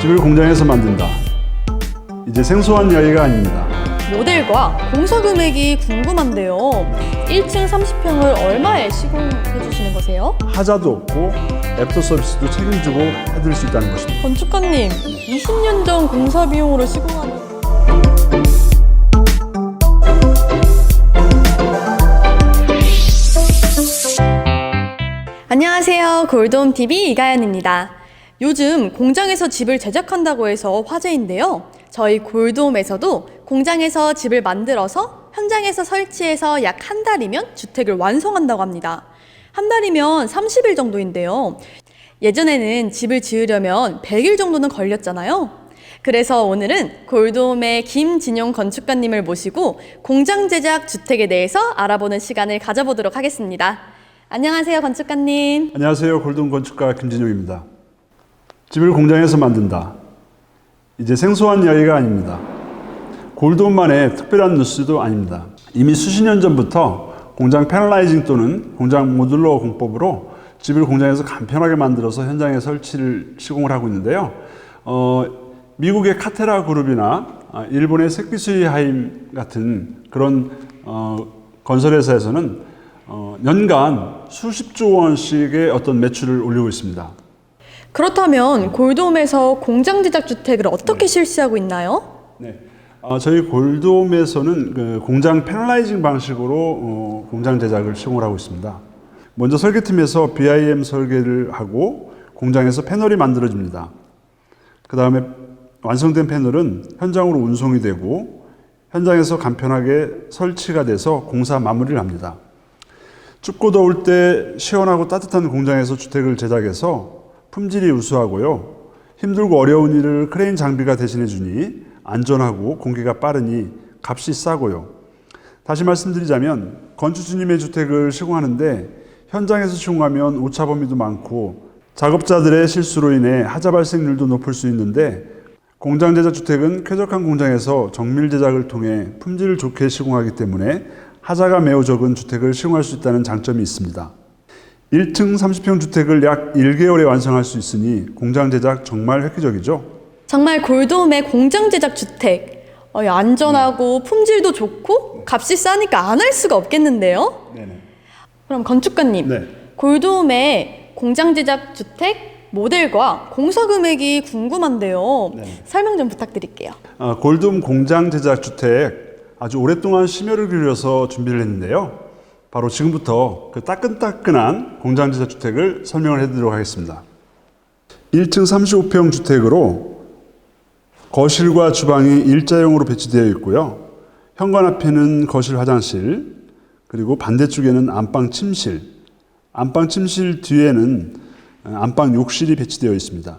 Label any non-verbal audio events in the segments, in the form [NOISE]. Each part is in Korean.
집을 공장에서 만든다. 이제 생소한 이야기가 아닙니다. 모델과 공사 금액이 궁금한데요. 1층 30평을 얼마에 시공해 주시는 거세요? 하자도 없고 애프터 서비스도 책임지고 해드릴 수 있다는 것입니다. 건축가님, 20년 전 공사 비용으로 시공하는 안녕하세요. 골드홈 TV 이가연입니다. 요즘 공장에서 집을 제작한다고 해서 화제인데요. 저희 골드홈에서도 공장에서 집을 만들어서 현장에서 설치해서 약 한 달이면 주택을 완성한다고 합니다. 한 달이면 30일 정도인데요. 예전에는 집을 지으려면 100일 정도는 걸렸잖아요. 그래서 오늘은 골드홈의 김진용 건축가님을 모시고 공장 제작 주택에 대해서 알아보는 시간을 가져보도록 하겠습니다. 안녕하세요, 건축가님. 안녕하세요. 골든 건축가 김진용입니다. 집을 공장에서 만든다. 이제 생소한 이야기가 아닙니다. 골드만의 특별한 뉴스도 아닙니다. 이미 수십 년 전부터 공장 패널라이징 또는 공장 모듈러 공법으로 집을 공장에서 간편하게 만들어서 현장에 설치를 시공을 하고 있는데요. 어, 미국의 카테라 그룹이나 아, 일본의 세키스이 하임 같은 그런 어, 건설회사에서는 어, 연간 수십조 원씩의 어떤 매출을 올리고 있습니다. 그렇다면 골드홈에서 공장 제작 주택을 어떻게 실시하고 있나요? 네. 아, 저희 골드홈에서는 그 공장 패널라이징 방식으로 어, 공장 제작을 시공을 하고 있습니다. 먼저 설계팀에서 BIM 설계를 하고 공장에서 패널이 만들어집니다. 그 다음에 완성된 패널은 현장으로 운송이 되고 현장에서 간편하게 설치가 돼서 공사 마무리를 합니다. 춥고 더울 때 시원하고 따뜻한 공장에서 주택을 제작해서 품질이 우수하고요. 힘들고 어려운 일을 크레인 장비가 대신해 주니 안전하고 공기가 빠르니 값이 싸고요. 다시 말씀드리자면 건축주님의 주택을 시공하는데 현장에서 시공하면 오차 범위도 많고 작업자들의 실수로 인해 하자 발생률도 높을 수 있는데 공장 제작 주택은 쾌적한 공장에서 정밀 제작을 통해 품질을 좋게 시공하기 때문에 하자가 매우 적은 주택을 시공할 수 있다는 장점이 있습니다. 1층 30평 주택을 약 1개월에 완성할 수 있으니 공장 제작 정말 획기적이죠. 정말 골드홈의 공장 제작 주택 어, 안전하고 품질도 좋고 값이 싸니까 안 할 수가 없겠는데요. 네네. 그럼 건축가님, 네. 골드홈의 공장 제작 주택 모델과 공사 금액이 궁금한데요. 네. 설명 좀 부탁드릴게요. 아, 골드홈 공장 제작 주택 아주 오랫동안 심혈을 기울여서 준비를 했는데요. 바로 지금부터 그 따끈따끈한 공장 제작 주택을 설명을 해드리도록 하겠습니다. 1층 35평 주택으로 거실과 주방이 일자형으로 배치되어 있고요. 현관 앞에는 거실 화장실, 그리고 반대쪽에는 안방 침실, 안방 침실 뒤에는 안방 욕실이 배치되어 있습니다.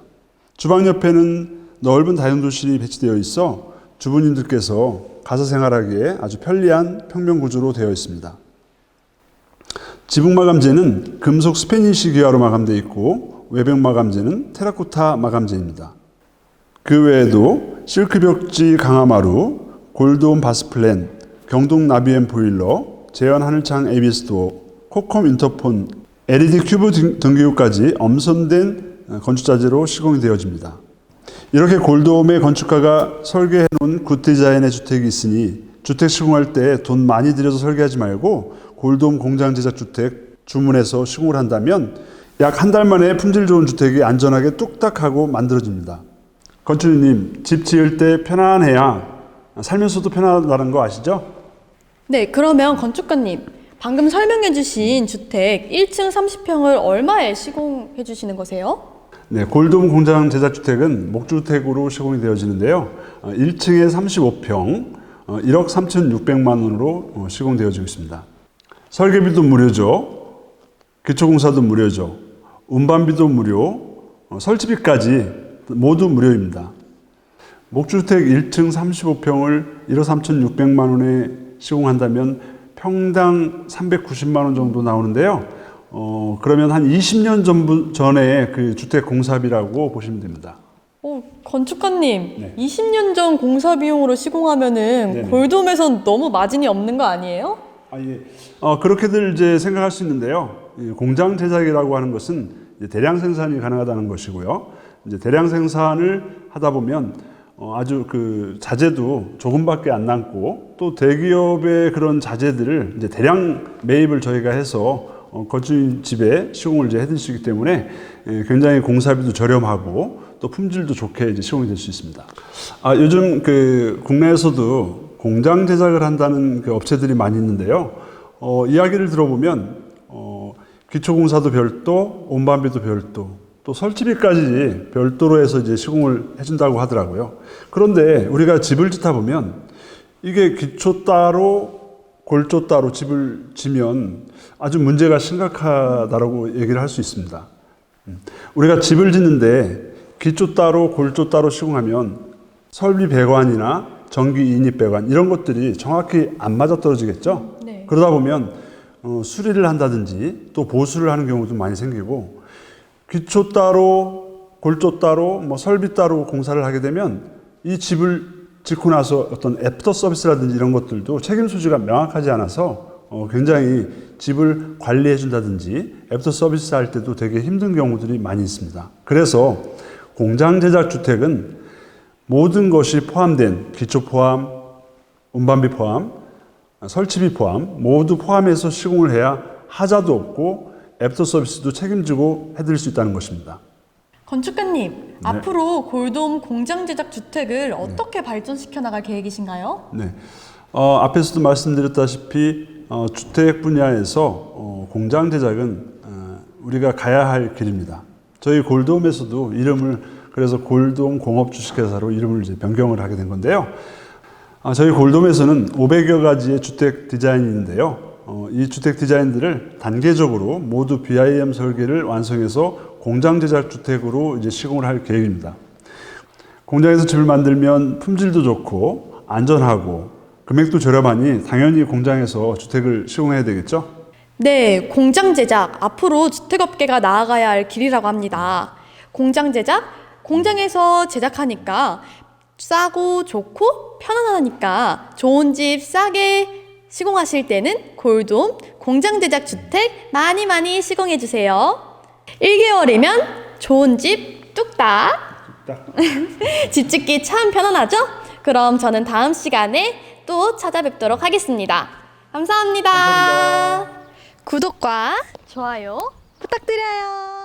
주방 옆에는 넓은 다용도실이 배치되어 있어 주부님들께서 가사 생활하기에 아주 편리한 평면 구조로 되어 있습니다. 지붕 마감재는 금속 스페니시 기화로 마감되어 있고 외벽 마감재는 테라코타 마감재입니다. 그 외에도 실크 벽지 강화마루, 골드온 바스플랜, 경동 나비엠 보일러, 제연 하늘창 에비스도, 코컴 인터폰, LED 큐브 등- 등기구까지 엄선된 건축자재로 시공이 되어집니다. 이렇게 골드홈의 건축가가 설계해 놓은 굿 디자인의 주택이 있으니 주택 시공할 때 돈 많이 들여서 설계하지 말고 골드홈 공장 제작 주택 주문해서 시공을 한다면 약 한 달 만에 품질 좋은 주택이 안전하게 뚝딱하고 만들어집니다. 건축주님, 집 지을 때 편안해야 살면서도 편하다는 거 아시죠? 네, 그러면 건축가님, 방금 설명해 주신 주택 1층 30평을 얼마에 시공해 주시는 거세요? 네, 골드홈 공장 제작 주택은 목주택으로 시공이 되어지는데요. 어, 1층에 35평, 어, 1억 3,600만 원으로 어, 시공되어지고 있습니다. 설계비도 무료죠. 기초공사도 무료죠. 운반비도 무료, 어, 설치비까지 모두 무료입니다. 목주택 1층 35평을 1억 3,600만 원에 시공한다면 평당 390만 원 정도 나오는데요. 어, 그러면 한 20년 전부, 전에 그 주택 공사비라고 보시면 됩니다. 어, 건축가님, 네. 20년 전 공사 비용으로 시공하면은 네네. 골드홈에선 너무 마진이 없는 거 아니에요? 아, 예. 어, 그렇게들 이제 생각할 수 있는데요. 이 공장 제작이라고 하는 것은 이제 대량 생산이 가능하다는 것이고요. 이제 대량 생산을 하다 보면 어, 아주 그 자재도 조금밖에 안 남고 또 대기업의 그런 자재들을 이제 대량 매입을 저희가 해서 어, 거주집에 시공을 이제 해드시기 때문에 예, 굉장히 공사비도 저렴하고 또 품질도 좋게 이제 시공이 될 수 있습니다. 아, 요즘 그 국내에서도 공장 제작을 한다는 그 업체들이 많이 있는데요. 어, 이야기를 들어보면 어, 기초공사도 별도, 온반비도 별도, 또 설치비까지 별도로 해서 이제 시공을 해준다고 하더라고요. 그런데 우리가 집을 짓다 보면 이게 기초 따로 골조 따로 집을 지면 아주 문제가 심각하다라고 얘기를 할 수 있습니다. 음. 우리가 집을 짓는데 기초 따로 골조 따로 시공하면 설비 배관이나 전기 인입 배관 이런 것들이 정확히 안 맞아 떨어지겠죠. 네. 그러다 보면 어, 수리를 한다든지 또 보수를 하는 경우도 많이 생기고 기초 따로 골조 따로 뭐 설비 따로 공사를 하게 되면 이 집을 짓고 나서 어떤 애프터 서비스라든지 이런 것들도 책임 소지가 명확하지 않아서 어, 굉장히 집을 관리해 준다든지 애프터 서비스 할 때도 되게 힘든 경우들이 많이 있습니다. 그래서 공장 제작 주택은 모든 것이 포함된 기초 포함, 운반비 포함, 설치비 포함 모두 포함해서 시공을 해야 하자도 없고 애프터 서비스도 책임지고 해드릴 수 있다는 것입니다. 건축가님, 앞으로 골돔 공장 제작 주택을 어떻게 발전시켜 나갈 계획이신가요? 네. 어, 앞에서도 말씀드렸다시피 어, 주택 분야에서 어, 공장 제작은 어, 우리가 가야 할 길입니다. 저희 골돔에서도 이름을 그래서 골돔 공업 주식회사로 이름을 이제 변경을 하게 된 건데요. 아, 저희 골돔에서는 500여 가지의 주택 디자인이 있는데요. 어, 이 주택 디자인들을 단계적으로 모두 BIM 설계를 완성해서 공장 제작 주택으로 이제 시공을 할 계획입니다. 공장에서 집을 만들면 품질도 좋고 안전하고 금액도 저렴하니 당연히 공장에서 주택을 시공해야 되겠죠? 네, 공장 제작 앞으로 주택업계가 나아가야 할 길이라고 합니다. 공장 제작 공장에서 제작하니까 싸고 좋고 편안하니까 좋은 집 싸게 시공하실 때는 골돔 공장 제작 주택 많이 많이 시공해 주세요. 1개월이면 좋은 집 뚝딱. [LAUGHS] 집 짓기 참 편안하죠? 그럼 저는 다음 시간에 또 찾아뵙도록 하겠습니다. 감사합니다. 구독과 좋아요 부탁드려요.